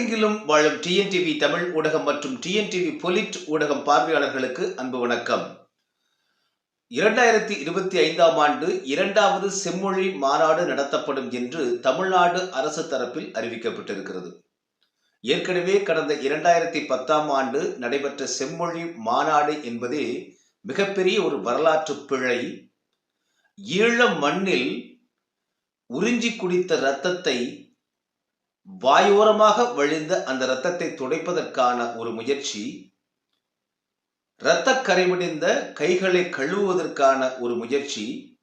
உலகெங்கிலும் வாழும் டிஎன்டிவி தமிழ் ஊடகம் மற்றும் டிஎன்டிவி பொலிட் ஊடகம் பார்வையாளர்களுக்கு அன்பு வணக்கம். இரண்டாயிரத்தி இருபத்தி ஐந்தாம் ஆண்டு இரண்டாவது செம்மொழி மாநாடு நடத்தப்படும் என்று தமிழ்நாடு அரசு தரப்பில் அறிவிக்கப்பட்டிருக்கிறது. ஏற்கனவே கடந்த இரண்டாயிரத்தி பத்தாம் ஆண்டு நடைபெற்ற செம்மொழி மாநாடு என்பதே மிகப்பெரிய ஒரு வரலாற்று பிழை. ஈழ மண்ணில் உறிஞ்சி குடித்த இரத்தத்தை வாயோரமாக வழிந்த அந்த இரத்தத்தை துடைப்பதற்கான ஒரு முயற்சி இரத்த கரைவடிந்த கைகளை கழுவுவதற்கான ஒரு முயற்சி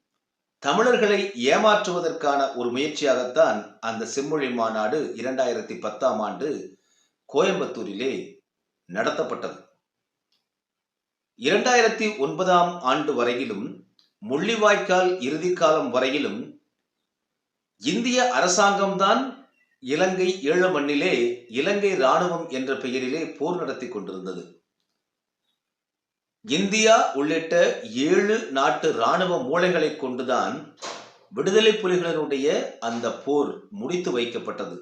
தமிழர்களை ஏமாற்றுவதற்கான ஒரு முயற்சியாகத்தான் அந்த செம்மொழி மாநாடு இரண்டாயிரத்தி பத்தாம் ஆண்டு கோயம்புத்தூரிலே நடத்தப்பட்டது. இரண்டாயிரத்தி ஒன்பதாம் ஆண்டு வரையிலும் முள்ளிவாய்க்கால் இறுதி காலம் வரையிலும் இந்திய அரசாங்கம்தான் இலங்கை ஈழ மண்ணிலே இலங்கை இராணுவம் என்ற பெயரிலே போர் நடத்தி கொண்டிருந்தது. இந்தியா உள்ளிட்ட ஏழு நாட்டு இராணுவ மூளைகளை கொண்டுதான் விடுதலை புலிகளினுடைய அந்த போர் முடித்து வைக்கப்பட்டது.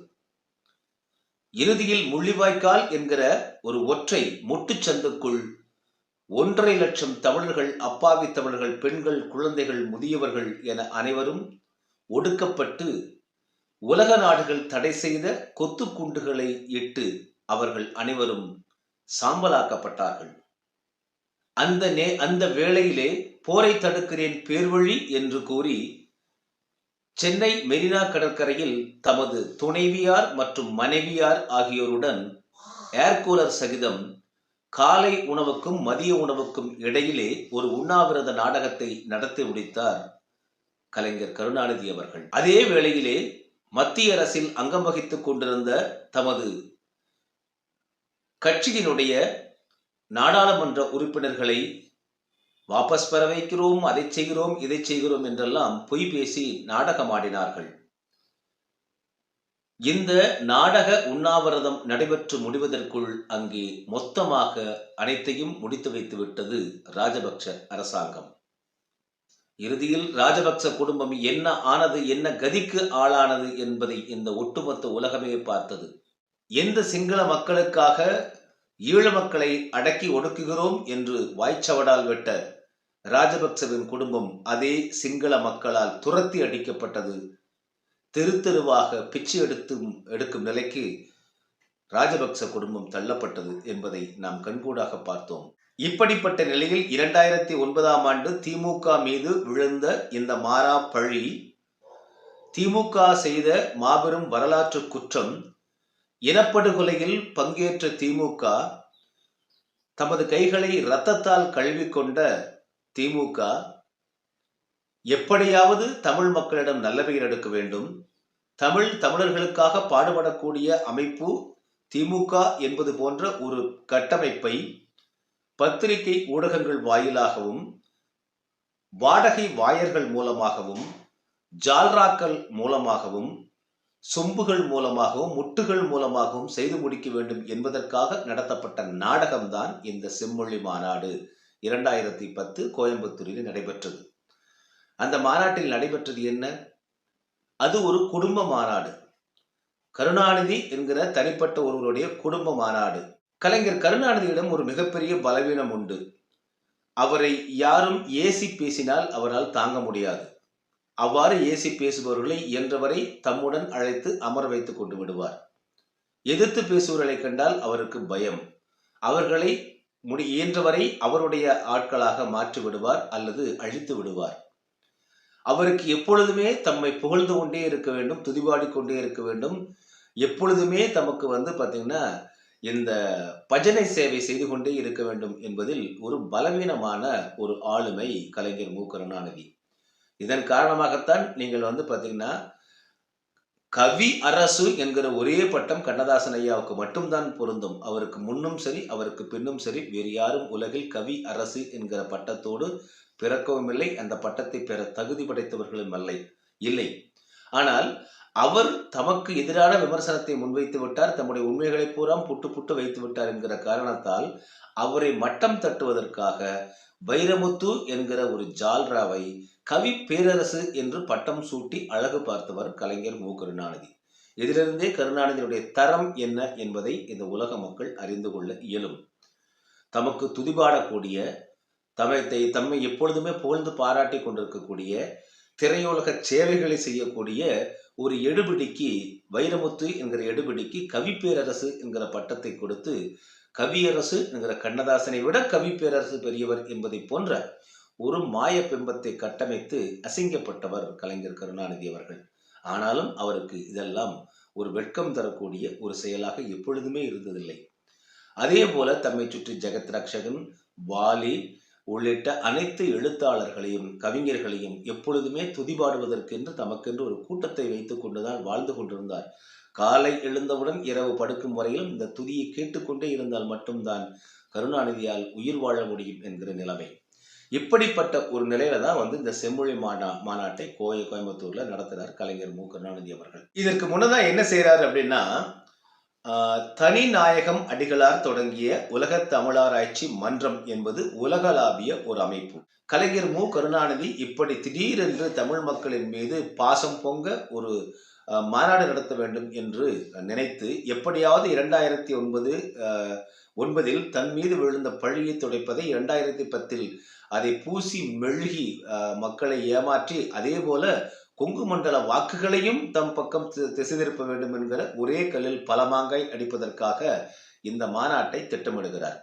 இறுதியில் முள்ளிவாய்க்கால் என்கிற ஒரு ஒற்றை முட்டுச்சந்துக்குள் ஒன்றரை லட்சம் தமிழர்கள் அப்பாவி தமிழர்கள் பெண்கள் குழந்தைகள் முதியவர்கள் என அனைவரும் ஒடுக்கப்பட்டு உலக நாடுகள் தடை செய்த கொத்து குண்டுகளை இட்டு அவர்கள் அனைவரும் சாம்பலாக்கப்பட்டார்கள். அந்த நே அந்த வேளையிலே போரை தடுக்கிறேன் பேர்வழி என்று கூறி சென்னை மெரினா கடற்கரையில் தமது துணைவியார் மற்றும் மனைவியார் ஆகியோருடன் ஏர்கூலர் சகிதம் காலை உணவுக்கும் மதிய உணவுக்கும் இடையிலே ஒரு உண்ணாவிரத நாடகத்தை நடத்தி முடித்தார் கலைஞர் கருணாநிதி அவர்கள். அதே வேளையிலே மத்திய அரசில் அங்கம் வகித்துக் கொண்டிருந்த தமது கட்சியினுடைய நாடாளுமன்ற உறுப்பினர்களை வாபஸ் பெற வைக்கிறோம் அதை செய்கிறோம் இதை செய்கிறோம் என்றெல்லாம் பொய் பேசி நாடகமாடினார்கள் இந்த நாடக உண்ணாவிரதம் நடைபெற்று முடிவதற்குள் அங்கே மொத்தமாக அனைத்தையும் முடித்து வைத்து விட்டது ராஜபக்ஷ அரசாங்கம். இறுதியில் ராஜபக்ச குடும்பம் என்ன ஆனது என்ன கதிக்கு ஆளானது என்பதை இந்த ஒட்டுமொத்த உலகமே பார்த்தது. எந்த சிங்கள மக்களுக்காக ஈழ மக்களை அடக்கி ஒடுக்குகிறோம் என்று வாய்ச்சவடால் வெட்ட ராஜபக்சவின் குடும்பம் அதே சிங்கள மக்களால் துரத்தி அடிக்கப்பட்டது. தெரு தெருவாக பிச்சை எடுத்து எடுக்கும் நிலைக்கு ராஜபக்ச குடும்பம் தள்ளப்பட்டது என்பதை நாம் கண்கூடாக பார்த்தோம். இப்படிப்பட்ட நிலையில் இரண்டாயிரத்தி ஒன்பதாம் ஆண்டு திமுக மீது விழுந்த இந்த மாறா பழி திமுக செய்த மாபெரும் வரலாற்று குற்றம் இனப்படுகொலையில் பங்கேற்ற திமுக தமது கைகளை இரத்தத்தால் கழுவிக்கொண்ட திமுக எப்படியாவது தமிழ் மக்களிடம் நல்ல பெயர் எடுக்க வேண்டும். தமிழ் தமிழர்களுக்காக பாடுபடக்கூடிய அமைப்பு திமுக என்பது போன்ற ஒரு கட்டமைப்பை பத்திரிகை ஊடகங்கள் வாயிலாகவும் வாடகை வாயர்கள் மூலமாகவும் ஜால்ராக்கள் மூலமாகவும் சொம்புகள் மூலமாகவும் முட்டுகள் மூலமாகவும் செய்து முடிக்க வேண்டும் என்பதற்காக நடத்தப்பட்ட நாடகம்தான் இந்த செம்மொழி மாநாடு. இரண்டாயிரத்தி பத்து கோயம்புத்தூரில் நடைபெற்றது. அந்த மாநாட்டில் நடைபெற்றது என்ன? அது ஒரு குடும்ப மாநாடு. கருணாநிதி என்கிற தனிப்பட்ட ஒருவருடைய குடும்ப மாநாடு. கலைஞர் கருணாநிதியிடம் ஒரு மிகப்பெரிய பலவீனம் உண்டு. அவரை யாரும் ஏசி பேசினால் அவரால் தாங்க முடியாது. அவ்வாறு ஏசி பேசுபவர்களை இயன்றவரை தம்முடன் அழைத்து அமர வைத்துக் கொண்டு விடுவார். எதிர்த்து பேசுபவர்களை கண்டால் அவருக்கு பயம். அவர்களை முடி இயன்றவரை அவருடைய ஆட்களாக மாற்றி விடுவார் அல்லது அழித்து விடுவார். அவருக்கு எப்பொழுதுமே தம்மை புகழ்ந்து கொண்டே இருக்க வேண்டும் துதிபாடி கொண்டே இருக்க வேண்டும். எப்பொழுதுமே தமக்கு வந்து பார்த்தீங்கன்னா இந்த பஜனை சேவை செய்து கொண்டே இருக்க வேண்டும் என்பதில் ஒரு பலவீனமான ஒரு ஆளுமை கலைஞர் மு. கருணாநிதி இதன் காரணமாகத்தான் நீங்கள் வந்து பார்த்தீங்கன்னா கவி அரசு என்கிற ஒரே பட்டம் கண்ணதாசன் ஐயாவுக்கு மட்டும்தான் பொருந்தும். அவருக்கு முன்னும் சரி அவருக்கு பின்னும் சரி வேறு யாரும் உலகில் கவி அரசு என்கிற பட்டத்தோடு பிறக்கவும் இல்லை. அந்த பட்டத்தை பெற தகுதி படைத்தவர்களும் இல்லை இல்லை. ஆனால் அவர் தமக்கு எதிரான விமர்சனத்தை முன்வைத்து விட்டார் தம்முடைய உண்மைகளை பூரா புட்டு புட்டு வைத்து விட்டார் என்கிற காரணத்தால் அவரை மட்டம் தட்டுவதற்காக வைரமுத்து என்கிற ஒரு ஜால்ராவை கவி பேரரசு என்று பட்டம் சூட்டி அழகு பார்த்தவர் கலைஞர் மு. கருணாநிதி. இதிலிருந்தே கருணாநிதியுடைய தரம் என்ன என்பதை இந்த உலக மக்கள் அறிந்து கொள்ள இயலும். தமக்கு துதிபாடக்கூடிய தமத்தை தம்மை எப்பொழுதுமே புகழ்ந்து பாராட்டி கொண்டிருக்கக்கூடிய திரையுலக சேவைகளை செய்யக்கூடிய ஒரு எடுபிடிக்கு வைரமுத்து என்கிற எடுபிடிக்கு கவிப்பேரரசு என்கிற பட்டத்தை கொடுத்து கவியரசு என்கிற கண்ணதாசனை விட கவிப்பேரரசு பெரியவர் என்பதை போன்ற ஒரு மாய பிம்பத்தை கட்டமைத்து அசிங்கப்பட்டவர் கலைஞர் கருணாநிதி அவர்கள். ஆனாலும் அவருக்கு இதெல்லாம் ஒரு வெட்கம் தரக்கூடிய ஒரு செயலாக எப்பொழுதுமே இருந்ததில்லை. அதே போல தம்மை சுற்றி ஜெகத் ரக்ஷகன் வாலி உள்ளிட்ட அனைத்து எழுத்தாளர்களையும் கவிஞர்களையும் எப்பொழுதுமே துதிபாடுவதற்கென்று தமக்கென்று ஒரு கூட்டத்தை வைத்துக் கொண்டுதான் வாழ்ந்து கொண்டிருந்தார். காலை எழுந்தவுடன் இரவு படுக்கும் வரையிலும் இந்த துதியை கேட்டுக்கொண்டே இருந்தால் மட்டும்தான் கருணாநிதியால் உயிர் வாழ முடியும் என்கிற நிலைமை. இப்படிப்பட்ட ஒரு நிலையில தான் வந்து இந்த செம்மொழி மாநா மாநாட்டை கோய கோயம்புத்தூர்ல நடத்தினார் கலைஞர் மு. கருணாநிதி அவர்கள். இதற்கு முன்னதான் என்ன செய்யறாரு அப்படின்னா தனி நாயகம் அடிகளார் தொடங்கிய உலக தமிழாராய்ச்சி மன்றம் என்பது உலகளாவிய ஒரு அமைப்பு. கலைஞர் மு. கருணாநிதி இப்படி திடீரென்று தமிழ் மக்களின் மீது பாசம் பொங்க ஒரு மாநாடு நடத்த வேண்டும் என்று நினைத்து எப்படியாவது இரண்டாயிரத்தி ஒன்பது ஒன்பதில் தன் மீது விழுந்த பழியை துடைப்பதை இரண்டாயிரத்தி பத்தில் அதை பூசி மெழுகி மக்களை ஏமாற்றி அதே போல கொங்கு மண்டல வாக்குகளையும் தம் பக்கம் தி- திசை திருப்ப வேண்டும் என்கிற ஒரே கல்லில் பல மாங்காய் அடிப்பதற்காக இந்த மாநாட்டை திட்டமிடுகிறார்.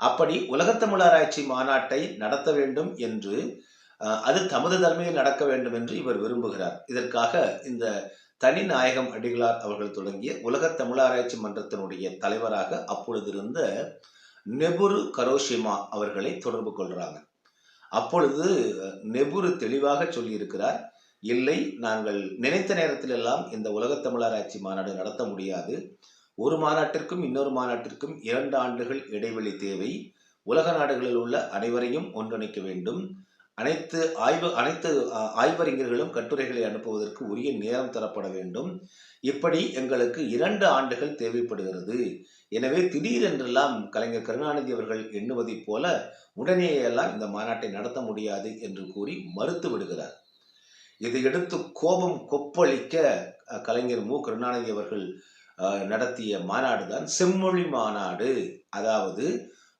அப்படி உலகத்தமிழராய்ச்சி மாநாட்டை நடத்த வேண்டும் என்று அது தமது தலைமையில் நடக்க வேண்டும் என்று இவர் விரும்புகிறார். இதற்காக இந்த தனி நாயகம் அடிகளார் அவர்கள் தொடங்கிய உலக தமிழாராய்ச்சி மன்றத்தினுடைய தலைவராக அப்பொழுது இருந்த நெபுரு கரோஷிமா அவர்களை தொடர்பு கொள்றாங்க. அப்பொழுது நெபுரு தெளிவாக சொல்லியிருக்கிறார் இல்லை நாங்கள் நினைத்த நேரத்தில் எல்லாம் இந்த உலகத் தமிழராட்சி மாநாடு நடத்த முடியாது. ஒரு மாநாட்டிற்கும் இன்னொரு மாநாட்டிற்கும் இரண்டு ஆண்டுகள் இடைவெளி தேவை. உலக நாடுகளில் உள்ள அனைவரையும் ஒன்றிணைக்க வேண்டும். அனைத்து ஆய்வு அனைத்து ஆய்வறிஞர்களும் கட்டுரைகளை அனுப்புவதற்கு உரிய நேரம் தரப்பட வேண்டும். இப்படி எங்களுக்கு இரண்டு ஆண்டுகள் தேவைப்படுகிறது. எனவே திடீரென்றெல்லாம் கலைஞர் கருணாநிதி அவர்கள் எண்ணுவதைப் போல உடனேயெல்லாம் இந்த மாநாட்டை நடத்த முடியாது என்று கூறி மறுத்து விடுகிறார். இதையடுத்து கோபம் கொப்பளிக்க கலைஞர் மு. கருணாநிதி அவர்கள் நடத்திய மாநாடு தான் செம்மொழி மாநாடு. அதாவது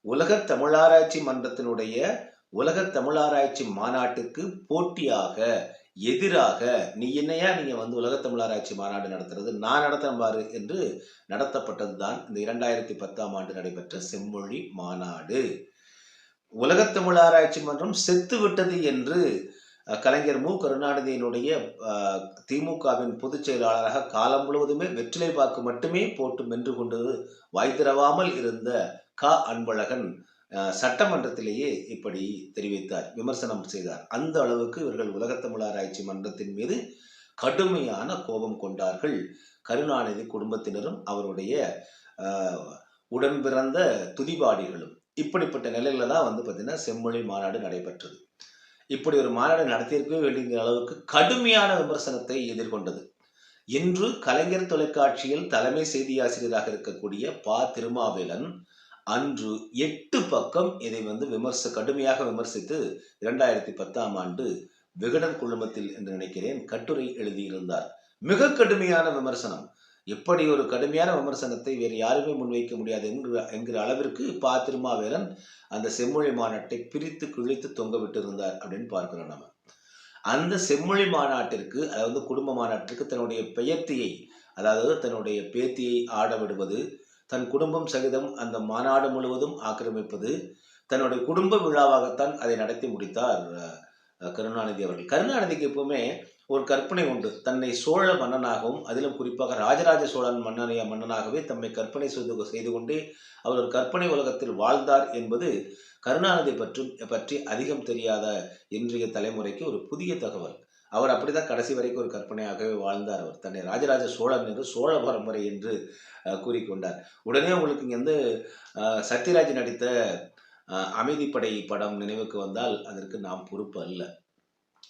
உலக தமிழாராய்ச்சி மன்றத்தினுடைய உலக தமிழாராய்ச்சி மாநாட்டுக்கு போட்டியாக எதிராக நீ என்னையா நீங்க வந்து உலக தமிழாராய்ச்சி மாநாடு நடத்துறது? நான் நடத்துறேன் பாரு என்று நடத்தப்பட்டது தான் இந்த இரண்டாயிரத்தி பத்தாம் ஆண்டு நடைபெற்ற செம்மொழி மாநாடு. உலகத் தமிழாராய்ச்சி மன்றம் செத்து விட்டது என்று கலைஞர் மு. கருணாநிதியினுடைய திமுகவின் பொதுச் செயலாளராக காலம் முழுவதுமே வெற்றிலை பாக்கு மட்டுமே போட்டு மென்று கொண்டு வாய்திரவாமல் இருந்த க. அன்பழகன் சட்டமன்றத்திலேயே இப்படி தெரிவித்தார் விமர்சனம் செய்தார். அந்த அளவுக்கு இவர்கள் உலகத் ஆராய்ச்சி மன்றத்தின் மீது கடுமையான கோபம் கொண்டார்கள். கருணாநிதி குடும்பத்தினரும் அவருடைய உடன் பிறந்த துதிபாடிகளும். இப்படிப்பட்ட நிலையில தான் வந்து பார்த்தீங்கன்னா செம்மொழி மாநாடு நடைபெற்றது. இப்படி ஒரு மாநாடு நடத்தியிருக்கவே வேண்டிய அளவுக்கு கடுமையான விமர்சனத்தை எதிர்கொண்டது. இன்று கலைஞர் தொலைக்காட்சியில் தலைமை செய்தி ஆசிரியராக இருக்கக்கூடிய பா. திருமாவேலன் அன்று எட்டு பக்கம் இதை வந்து விமர்ச கடுமையாக விமர்சித்து இரண்டாயிரத்தி பத்தாம் ஆண்டு விகடன் குழுமத்தில் என்று நினைக்கிறேன் கட்டுரை எழுதியிருந்தார். மிக கடுமையான விமர்சனம். எப்படி ஒரு கடுமையான விமர்சனத்தை வேறு யாருமே முன்வைக்க முடியாது என்கிற என்கிற அளவிற்கு பா திருமாவேலன் அந்த செம்மொழி மாநாட்டை பிரித்து கிழித்து தொங்க விட்டிருந்தார் அப்படின்னு பார்க்கிறோம் நம்ம அந்த செம்மொழி மாநாட்டிற்கு அதாவது குடும்ப மாநாட்டிற்கு தன்னுடைய பெயர்த்தியை அதாவது தன்னுடைய பேத்தியை ஆட விடுவது தன் குடும்பம் சகிதம் அந்த மாநாடு முழுவதும் ஆக்கிரமிப்பது தன்னுடைய குடும்ப விழாவாகத்தான் அதை நடத்தி முடித்தார் கருணாநிதி அவர்கள். கருணாநிதிக்கு எப்பவுமே ஒரு கற்பனை உண்டு. தன்னை சோழ மன்னனாகவும் அதிலும் குறிப்பாக ராஜராஜ சோழன் மன்னனைய மன்னனாகவே தம்மை கற்பனை செய்து செய்து கொண்டே அவர் ஒரு கற்பனை உலகத்தில் வாழ்ந்தார் என்பது கருணாநிதி பற்றும் பற்றி அதிகம் தெரியாத இன்றைய தலைமுறைக்கு ஒரு புதிய தகவல். அவர் அப்படிதான் கடைசி வரைக்கும் ஒரு கற்பனையாகவே வாழ்ந்தார் அவர். தன்னை ராஜராஜ சோழன் என்று சோழ பரம்பரை என்று கூறிக்கொண்டார். உடனே உங்களுக்கு இங்கே வந்து சத்யராஜ் நடித்த அமைதிப்படை படம் நினைவுக்கு வந்தால் அதற்கு நாம் பொறுப்பு அல்ல.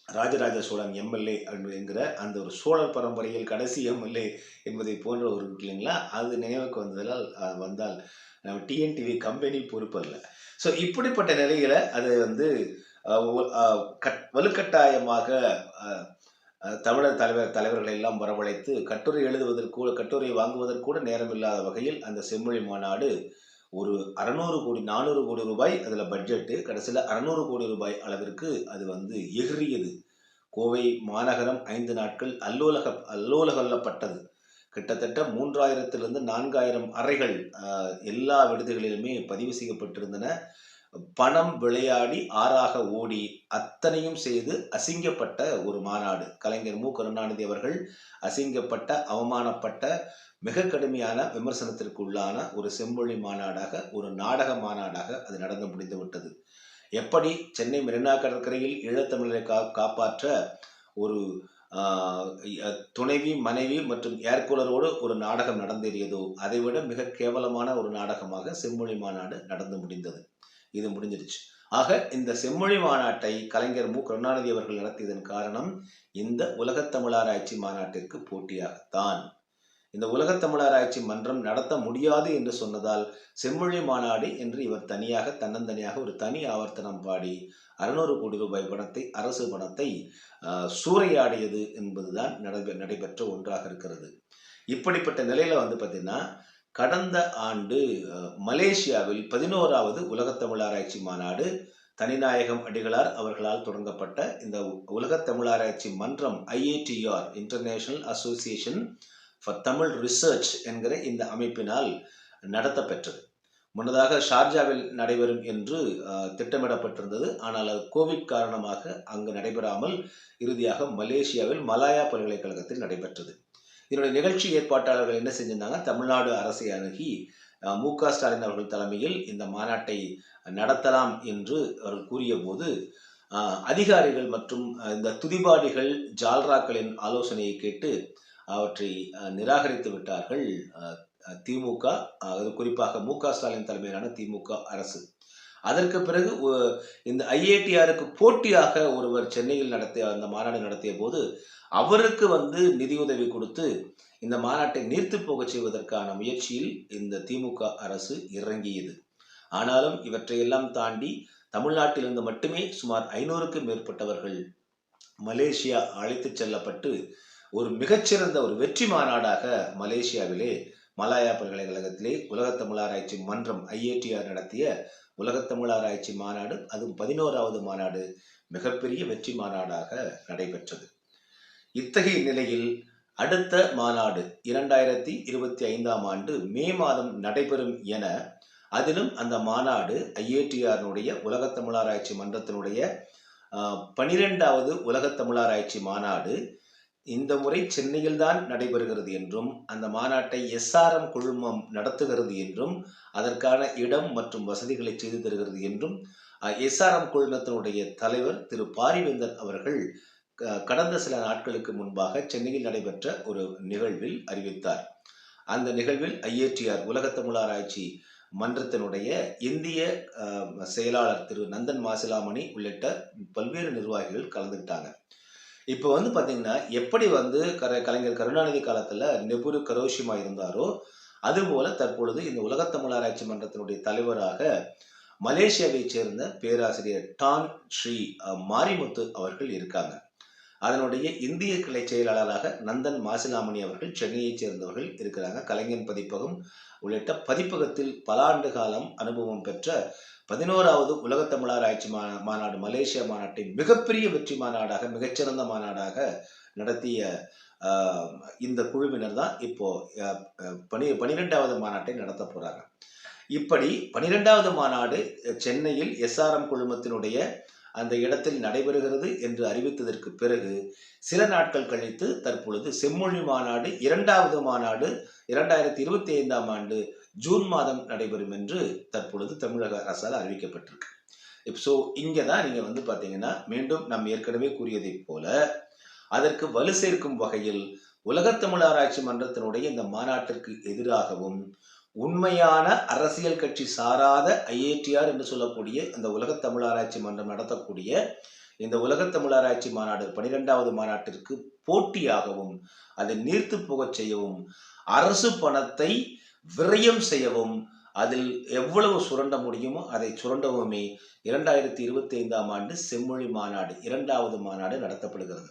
ராஜராஜ சோழன் எம்எல்ஏ என்கிற அந்த ஒரு சோழர் பரம்பரையில் கடைசி எம்எல்ஏ என்பதை போன்ற ஒரு இல்லைங்களா? அது நினைவுக்கு வந்ததால் வந்தால் நம்ம டிஎன்டிவி கம்பெனி பொறுப்பு அல்ல. ஸோ இப்படிப்பட்ட நிலையில அது வந்து கட்- வலுக்கட்டாயமாக தமிழர் தலைவர் தலைவர்களை எல்லாம் வரவழைத்து கட்டுரை எழுதுவதற்கு கட்டுரை வாங்குவதற்கூட நேரம் இல்லாத வகையில் அந்த செம்மொழி மாநாடு ஒரு அறநூறு கோடி நானூறு கோடி ரூபாய் அதில் பட்ஜெட்டு கடைசியில் அறநூறு கோடி ரூபாய் அளவிற்கு அது வந்து எகிறியது கோவை மாநகரம் ஐந்து நாட்கள் அல்லோலக அல்லோலகல்லப்பட்டது. கிட்டத்தட்ட மூன்றாயிரத்திலிருந்து நான்காயிரம் அறைகள் எல்லா விடுதிகளிலுமே பதிவு செய்யப்பட்டிருந்தன. பணம் விளையாடி ஆறாக ஓடி அத்தனையும் செய்து அசிங்கப்பட்ட ஒரு மாநாடு. கலைஞர் மு. கருணாநிதி அவர்கள் அசிங்கப்பட்ட அவமானப்பட்ட மிக கடுமையான விமர்சனத்திற்கு உள்ளான ஒரு செம்மொழி மாநாடாக ஒரு நாடக மாநாடாக அது நடந்து முடிந்து விட்டது. எப்படி சென்னை மெரினா கடற்கரையில் ஈழத்தமிழரை கா காப்பாற்ற ஒரு துணைவி மனைவி மற்றும் ஏர்கூலரோடு ஒரு நாடகம் நடந்தேறியதோ அதைவிட மிக கேவலமான ஒரு நாடகமாக செம்மொழி மாநாடு நடந்து முடிந்தது. இது முடிஞ்சிருச்சு. ஆக இந்த செம்மொழி மாநாட்டை கலைஞர் மு. கருணாநிதி அவர்கள் நடத்தியதன் காரணம் இந்த உலகத் தமிழாராய்ச்சி மாநாட்டிற்கு போட்டியாகத்தான். இந்த உலகத் தமிழாராய்ச்சி மன்றம் நடத்த முடியாது என்று சொன்னதால் செம்மொழி மாநாடு என்று இவர் தனியாக தன்னந்தனியாக ஒரு தனி ஆவர்த்தனம் பாடி அறுநூறு கோடி ரூபாய் பணத்தை அரசு பணத்தை ஆஹ், சூறையாடியது என்பதுதான் நடைபெ நடைபெற்ற ஒன்றாக இருக்கிறது. இப்படிப்பட்ட நிலையில வந்து பார்த்தீங்கன்னா கடந்த ஆண்டு மலேசியாவில் பதினோராவது உலகத் தமிழாராய்ச்சி மாநாடு தனிநாயகம் அடிகளார் அவர்களால் தொடங்கப்பட்ட இந்த உலகத் தமிழாராய்ச்சி மன்றம் IATR international association for Tamil research என்கிற இந்த அமைப்பினால் நடத்தப்பெற்றது. முன்னதாக ஷார்ஜாவில் நடைபெறும் என்று திட்டமிடப்பட்டிருந்தது. ஆனால் அது கோவிட் காரணமாக அங்கு நடைபெறாமல் இறுதியாக மலேசியாவில் மலாயா பல்கலைக்கழகத்தில் நடைபெற்றது. இதனுடைய நிகழ்ச்சி ஏற்பாட்டாளர்கள் என்ன செஞ்சிருந்தாங்க? தமிழ்நாடு அரசை அணுகி மு க ஸ்டாலின் அவர்கள் தலைமையில் இந்த மாநாட்டை நடத்தலாம் என்று அவர்கள் கூறிய போது அதிகாரிகள் மற்றும் இந்த துதிபாடிகள் ஜால்ராக்களின் ஆலோசனையை கேட்டு அவற்றை நிராகரித்து விட்டார்கள் திமுக. அது குறிப்பாக மு க ஸ்டாலின் தலைமையிலான திமுக அரசு. அதற்கு பிறகு இந்த ஐஏடிஆருக்கு போட்டியாக ஒருவர் சென்னையில் நடத்திய அந்த மாநாடு நடத்திய போது அவருக்கு வந்து நிதியுதவி கொடுத்து இந்த மாநாட்டை நீர்த்து போகச் செய்வதற்கான முயற்சியில் இந்த திமுக அரசு இறங்கியது. ஆனாலும் இவற்றையெல்லாம் தாண்டி தமிழ்நாட்டிலிருந்து மட்டுமே சுமார் ஐநூறுக்கும் மேற்பட்டவர்கள் மலேசியா அழைத்துச் செல்லப்பட்டு ஒரு மிகச்சிறந்த ஒரு வெற்றி மாநாடாக மலேசியாவிலே மலாயா பல்கலைக்கழகத்திலே உலகத்தமிழாராய்ச்சி மன்றம் ஐஏடிஆர் நடத்திய உலகத்தமிழாராய்ச்சி மாநாடு அதுவும் பதினோராவது மாநாடு மிகப்பெரிய வெற்றி மாநாடாக நடைபெற்றது. இத்தகைய நிலையில் அடுத்த மாநாடு இரண்டாயிரத்தி இருபத்தி ஐந்தாம் ஆண்டு மே மாதம் நடைபெறும் என அதிலும் அந்த மாநாடு ஐஏடிஆரினுடைய உலகத்தமிழாராய்ச்சி மன்றத்தினுடைய பனிரெண்டாவது உலகத்தமிழாராய்ச்சி மாநாடு இந்த முறை சென்னையில்தான் நடைபெறுகிறது என்றும் அந்த மாநாட்டை எஸ்ஆர்எம் குழுமம் நடத்துகிறது என்றும் அதற்கான இடம் மற்றும் வசதிகளை செய்து தருகிறது என்றும் எஸ்ஆர்எம் குழுமத்தினுடைய தலைவர் திரு. பாரிவேந்தர் அவர்கள் க- கடந்த சில நாட்களுக்கு முன்பாக சென்னையில் நடைபெற்ற ஒரு நிகழ்வில் அறிவித்தார். அந்த நிகழ்வில் ஐஏடிஆர் உலக தமிழாராய்ச்சி மன்றத்தினுடைய இந்திய செயலாளர் திரு. நந்தன் மாசிலாமணி உள்ளிட்ட பல்வேறு நிர்வாகிகள் கலந்துக்கிட்டாங்க. இப்போ வந்து பார்த்தீங்கன்னா எப்படி வந்து கர கலைஞர் கருணாநிதி காலத்தில் நெபுரு கரோஷிமா இருந்தாரோ அதுபோல தற்பொழுது இந்த உலகத் மன்றத்தினுடைய தலைவராக மலேசியாவைச் சேர்ந்த பேராசிரியர் டான் ஸ்ரீ மாரிமுத்து அவர்கள் இருக்காங்க. அதனுடைய இந்திய கிளை செயலாளராக நந்தன் மாசிலாமணி அவர்கள் சென்னையைச் சேர்ந்தவர்கள் இருக்கிறாங்க. கலைஞன் பதிப்பகம் உள்ளிட்ட பதிப்பகத்தில் பல ஆண்டு காலம் அனுபவம் பெற்ற பதினோராவது உலகத்தமிழர் ஆட்சி மா மாநாடு மலேசியா மாநாட்டை மிகப்பெரிய வெற்றி மாநாடாக மிகச்சிறந்த மாநாடாக நடத்திய இந்த குழுவினர் தான் இப்போ பனி பனிரெண்டாவது மாநாட்டை நடத்த போறாங்க. இப்படி பனிரெண்டாவது மாநாடு சென்னையில் எஸ்ஆர்எம் குழுமத்தினுடைய அந்த இடத்தில் நடைபெறுகிறது என்று அறிவித்ததற்கு பிறகு சில நாட்கள் கழித்து தற்பொழுது செம்மொழி மாநாடு இரண்டாவது மாநாடு இரண்டாயிரத்தி இருபத்தி ஐந்தாம் ஆண்டு ஜூன் மாதம் நடைபெறும் என்று தற்பொழுது தமிழக அரசால் அறிவிக்கப்பட்டிருக்கு. இப் ஸோ இங்கே தான் நீங்கள் வந்து பார்த்தீங்கன்னா மீண்டும் நாம் ஏற்கனவே கூறியதைப் போல அதற்கு வலு சேர்க்கும் வகையில் உலகத் தமிழ் ஆராய்ச்சி மன்றத்தினுடைய இந்த மாநாட்டிற்கு எதிராகவும் உண்மையான அரசியல் கட்சி சாராத ஐஏடிஆர் என்று சொல்லக்கூடிய இந்த உலகத் தமிழாராய்ச்சி மன்றம் நடத்தக்கூடிய இந்த உலகத் தமிழாராய்ச்சி மாநாடு பனிரெண்டாவது மாநாட்டிற்கு போட்டியாகவும் அதை நீர்த்து போகச் செய்யவும் அரசு பணத்தை விரயம் செய்யவும் அதில் எவ்வளவு சுரண்ட முடியுமோ அதை சுரண்டவுமே இரண்டாயிரத்தி இருபத்தி ஐந்தாம் ஆண்டு செம்மொழி மாநாடு இரண்டாவது மாநாடு நடத்தப்படுகிறது.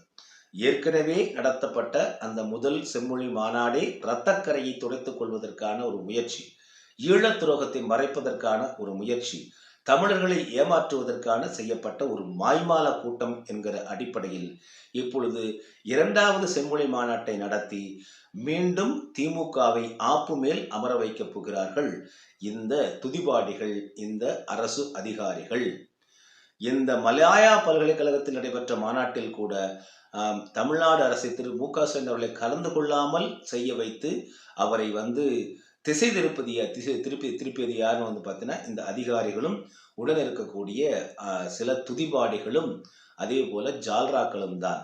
ஏற்கனவே நடத்தப்பட்ட அந்த முதல் செம்மொழி மாநாடே இரத்தக்கரையை துடைத்துக் கொள்வதற்கான ஒரு முயற்சி ஈழத் துரோகத்தை மறைப்பதற்கான ஒரு முயற்சி தமிழர்களை ஏமாற்றுவதற்கான செய்யப்பட்ட ஒரு மாய்மால கூட்டம் என்கிற அடிப்படையில் இப்பொழுது இரண்டாவது செம்மொழி மாநாட்டை நடத்தி மீண்டும் திமுகவை ஆப்பு மேல் அமர வைக்கப் போகிறார்கள் இந்த துதிபாடிகள் இந்த அரசு அதிகாரிகள். இந்த மலாயா பல்கலைக்கழகத்தில் நடைபெற்ற மாநாட்டில் கூட தமிழ்நாடு அரசை திரு மு க ஸ்டாலின் அவர்களை கலந்து கொள்ளாமல் செய்ய வைத்து அவரை வந்து திசை திருப்பதி திசை திருப்பி திருப்பியது யாருன்னு வந்து பார்த்தீங்கன்னா இந்த அதிகாரிகளும் உடன் இருக்கக்கூடிய சில துதிபாடிகளும் அதே போல ஜால்ராக்களும் தான்.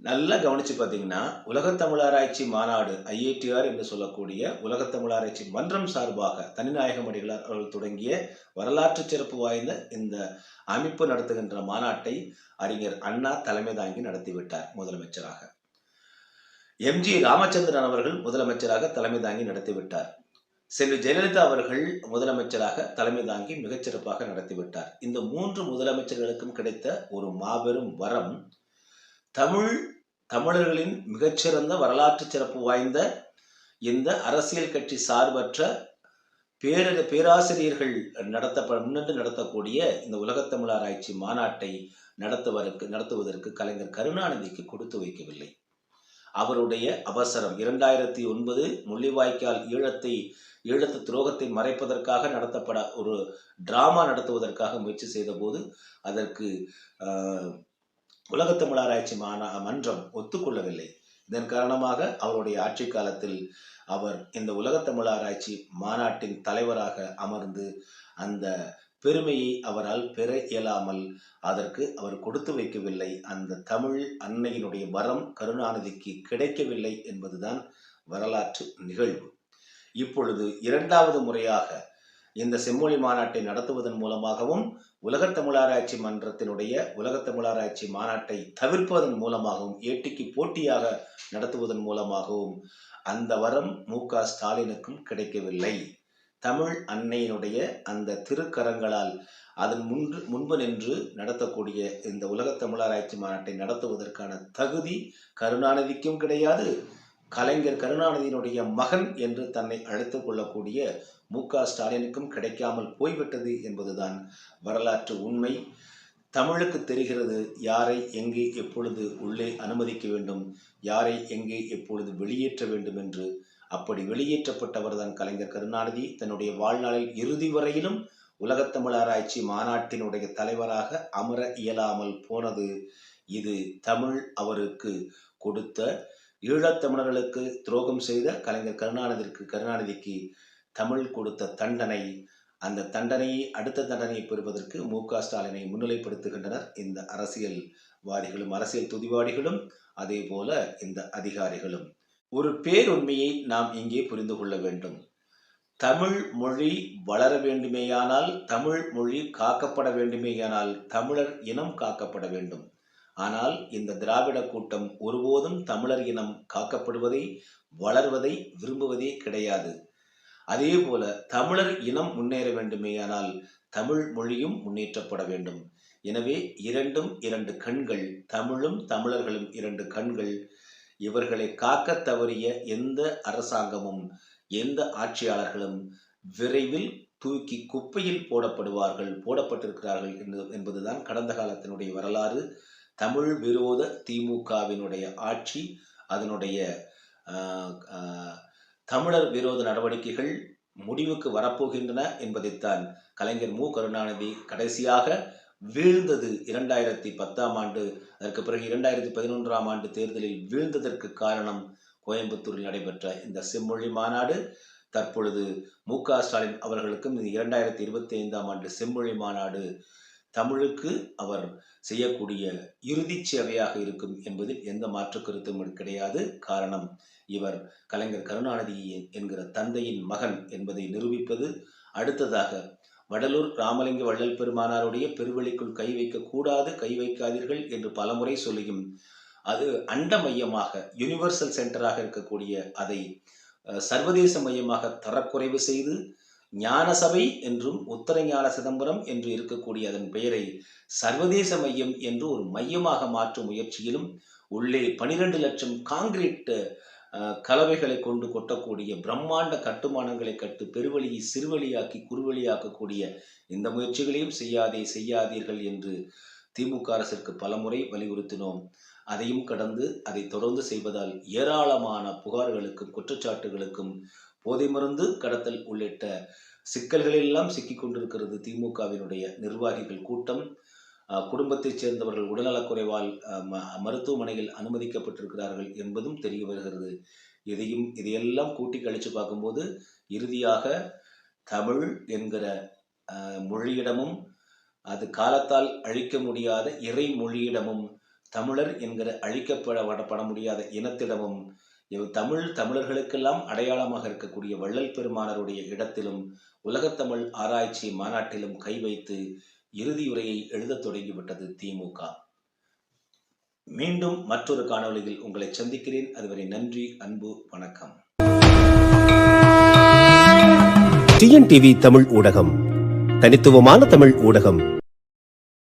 நல்லா கவனிச்சு பார்த்தீங்கன்னா உலகத்தமிழாராய்ச்சி மாநாடு ஐஐடிஆர் என்று சொல்லக்கூடிய உலகத்தமிழாராய்ச்சி மன்றம் சார்பாக தனிநாயகம் அடிகளார் அவர்கள் தொடங்கிய வரலாற்று சிறப்பு வாய்ந்த இந்த அமைப்பு நடத்துகின்ற மாநாட்டை அறிஞர் அண்ணா தலைமை தாங்கி நடத்திவிட்டார் முதலமைச்சராக. எம்ஜி ராமச்சந்திரன் அவர்கள் முதலமைச்சராக தலைமை தாங்கி நடத்திவிட்டார் செல்வி ஜெயலலிதா அவர்கள் முதலமைச்சராக தலைமை தாங்கி மிகச்சிறப்பாக நடத்திவிட்டார் இந்த மூன்று முதலமைச்சர்களுக்கும் கிடைத்த ஒரு மாபெரும் வரம் தமிழ் தமிழர்களின் மிகச்சிறந்த வரலாற்று சிறப்பு வாய்ந்த இந்த அரசியல் கட்சி சார்பற்ற பேர பேராசிரியர்கள் நடத்தப்பட முன்னின்று நடத்தக்கூடிய இந்த உலகத்தமிழ் ஆராய்ச்சி மாநாட்டை நடத்துவதற்கு நடத்துவதற்கு கலைஞர் கருணாநிதிக்கு கொடுத்து வைக்கவில்லை. அவருடைய அவசரம் இரண்டாயிரத்தி ஒன்பது முள்ளிவாய்க்கால் ஈழத்தை ஈழத்து துரோகத்தை மறைப்பதற்காக நடத்தப்பட ஒரு டிராமா நடத்துவதற்காக முயற்சி செய்தபோது அதற்கு உலகத்தமிழ் ஆராய்ச்சி மாநா மன்றம் ஒத்துக்கொள்ளவில்லை. இதன் காரணமாக அவருடைய ஆட்சி காலத்தில் அவர் இந்த உலகத்தமிழ் ஆராய்ச்சி மாநாட்டின் தலைவராக அமர்ந்து அந்த பெருமையை அவரால் பெற இயலாமல் அதற்கு அவர் கொடுத்து வைக்கவில்லை. அந்த தமிழ் அன்னையினுடைய வரம் கருணாநிதிக்கு கிடைக்கவில்லை என்பதுதான் வரலாற்று நிகழ்வு. இப்பொழுது இரண்டாவது முறையாக இந்த செம்மொழி மாநாட்டை நடத்துவதன் மூலமாகவும் உலகத் தமிழாராய்ச்சி மன்றத்தினுடைய உலகத் தமிழாராய்ச்சி மாநாட்டை தவிர்ப்பதன் மூலமாகவும் ஏட்டிக்கு போட்டியாக நடத்துவதன் மூலமாகவும் அந்த வரம் மு க ஸ்டாலினுக்கும் கிடைக்கவில்லை. தமிழ் அன்னையினுடைய அந்த திருக்கரங்களால் அதன் முன்பு முன்பு நின்று நடத்தக்கூடிய இந்த உலகத் தமிழாராய்ச்சி மாநாட்டை நடத்துவதற்கான தகுதி கருணாநிதிக்கும் கிடையாது. கலைஞர் கருணாநிதியினுடைய மகன் என்று தன்னை அழைத்துக் கொள்ளக்கூடிய மு க ஸ்டாலினுக்கும் கிடைக்காமல் போய்விட்டது என்பதுதான் வரலாற்று உண்மை. தமிழுக்கு தெரிகிறது யாரை எங்கே எப்பொழுது உள்ளே அனுமதிக்க வேண்டும் யாரை எங்கே எப்பொழுது வெளியேற்ற வேண்டும் என்று. அப்படி வெளியேற்றப்பட்டவர் தான் கலைஞர் கருணாநிதி. தன்னுடைய வாழ்நாளில் இறுதி வரையிலும் உலகத்தமிழ் ஆராய்ச்சி மாநாட்டினுடைய தலைவராக அமர இயலாமல் போனது. இது தமிழ் அவருக்கு கொடுத்த ஈழத்தமிழர்களுக்கு துரோகம் செய்த கலைஞர் கருணாநிதிக்கு கருணாநிதிக்கு தமிழ் கொடுத்த தண்டனை அந்த தண்டனையை அடுத்த தண்டனையை பெறுவதற்கு மு க ஸ்டாலினை முன்னிலைப்படுத்துகின்றனர் இந்த அரசியல்வாதிகளும் அரசியல் துதிவாடிகளும் அதே போல இந்த அதிகாரிகளும். ஒரு பேருண்மையை நாம் இங்கே புரிந்து கொள்ள வேண்டும். தமிழ் மொழி வளர வேண்டுமேயானால் தமிழ் மொழி காக்கப்பட வேண்டுமேயானால் தமிழர் இனம் காக்கப்பட வேண்டும். ஆனால் இந்த திராவிட கூட்டம் ஒருபோதும் தமிழர் இனம் காக்கப்படுவதை வளர்வதை விரும்புவதே கிடையாது. அதே போல தமிழர் இனம் முன்னேற வேண்டுமேயானால் தமிழ் மொழியும் முன்னேற்றப்பட வேண்டும். எனவே இரண்டும் இரண்டு கண்கள் தமிழும் தமிழர்களும் இரண்டு கண்கள். இவர்களை காக்க தவறிய எந்த அரசாங்கமும் எந்த ஆட்சியாளர்களும் விரைவில் தூக்கி குப்பையில் போடப்படுவார்கள் போடப்பட்டிருக்கிறார்கள் என்பதுதான் கடந்த காலத்தினுடைய வரலாறு. தமிழ் விரோத திமுகவினுடைய ஆட்சி அதனுடைய தமிழர் விரோத நடவடிக்கைகள் முடிவுக்கு வரப்போகின்றன என்பதைத்தான் கலைஞர் மு. கருணாநிதி கடைசியாக வீழ்ந்தது இரண்டாயிரத்தி பத்தாம் ஆண்டு. அதற்கு பிறகு இரண்டாயிரத்தி பதினொன்றாம் ஆண்டு தேர்தலில் வீழ்ந்ததற்கு காரணம் கோயம்புத்தூரில் நடைபெற்ற இந்த செம்மொழி மாநாடு. தற்பொழுது மு. க. ஸ்டாலின் அவர்களுக்கும் இந்த இரண்டாயிரத்தி இருபத்தி ஐந்தாம் ஆண்டு செம்மொழி மாநாடு. தமிழுக்கு அவர் செய்யக்கூடிய இறுதிச் சேவையாக இருக்கும் என்பதில் எந்த மாற்று கருத்தும் கிடையாது. காரணம் இவர் கலைஞர் கருணாநிதி என்கிற தந்தையின் மகன் என்பதை நிரூபிப்பது. அடுத்ததாக வடலூர் ராமலிங்க வள்ளல் பெருமானாருடைய பெருவெளிக்குள் கை வைக்கக்கூடாது கை வைக்காதீர்கள் என்று பலமுறை சொல்லியும் அது அண்ட மையமாக யுனிவர்சல் சென்டராக இருக்கக்கூடிய அதை சர்வதேச மையமாக தரக்குறைவு செய்து ஞான சபை என்றும் உத்தர ஞான சிதம்பரம் என்று இருக்கக்கூடிய அதன் பெயரை சர்வதேச மையம் என்று ஒரு மையமாக மாற்றும் முயற்சியிலும் உள்ளே பனிரெண்டு லட்சம் காங்கிரீட் கலவைகளை கொண்டு கொட்டக்கூடிய பிரம்மாண்ட கட்டுமானங்களை கட்டு பெருவழியை சிறுவழியாக்கி குறுவழியாக்கக்கூடிய இந்த முயற்சிகளையும் செய்யாதே செய்யாதீர்கள் என்று திமுக அரசிற்கு பலமுறை வலியுறுத்தினோம். அதையும் கடந்து அதை தொடர்ந்து செய்வதால் ஏராளமான புகார்களுக்கும் குற்றச்சாட்டுகளுக்கும் போதை மருந்து கடத்தல் உள்ளிட்ட சிக்கல்களெல்லாம் சிக்கிக் கொண்டிருக்கிறது திமுகவினுடைய நிர்வாகிகள் கூட்டம். குடும்பத்தைச் சேர்ந்தவர்கள் உடல்நலக்குறைவால் ம- மருத்துவமனையில் அனுமதிக்கப்பட்டிருக்கிறார்கள் என்பதும் தெரிய வருகிறது. இதையும் இதையெல்லாம் கூட்டி கழித்து பார்க்கும்போது இறுதியாக தமிழ் என்கிற மொழியிடமும் அது காலத்தால் அழிக்க முடியாத இறை மொழியிடமும் தமிழர் என்கிற அழிக்கப்பட பட முடியாத இனத்திடமும் இவ் தமிழ் தமிழர்களுக்கெல்லாம் அடையாளமாக இருக்கக்கூடிய வள்ளல் பெருமானருடைய இடத்திலும் உலகத்தமிழ் ஆராய்ச்சி மாநாட்டிலும் கை வைத்து இறுதியுரையை எழுதத் தொடங்கிவிட்டது திமுக மீண்டும் மற்றொரு காணொளியில் உங்களை சந்திக்கிறேன். அதுவரை நன்றி அன்பு வணக்கம். டிஎன்டிவி தமிழ் ஊடகம் தனித்துவமான தமிழ் ஊடகம்.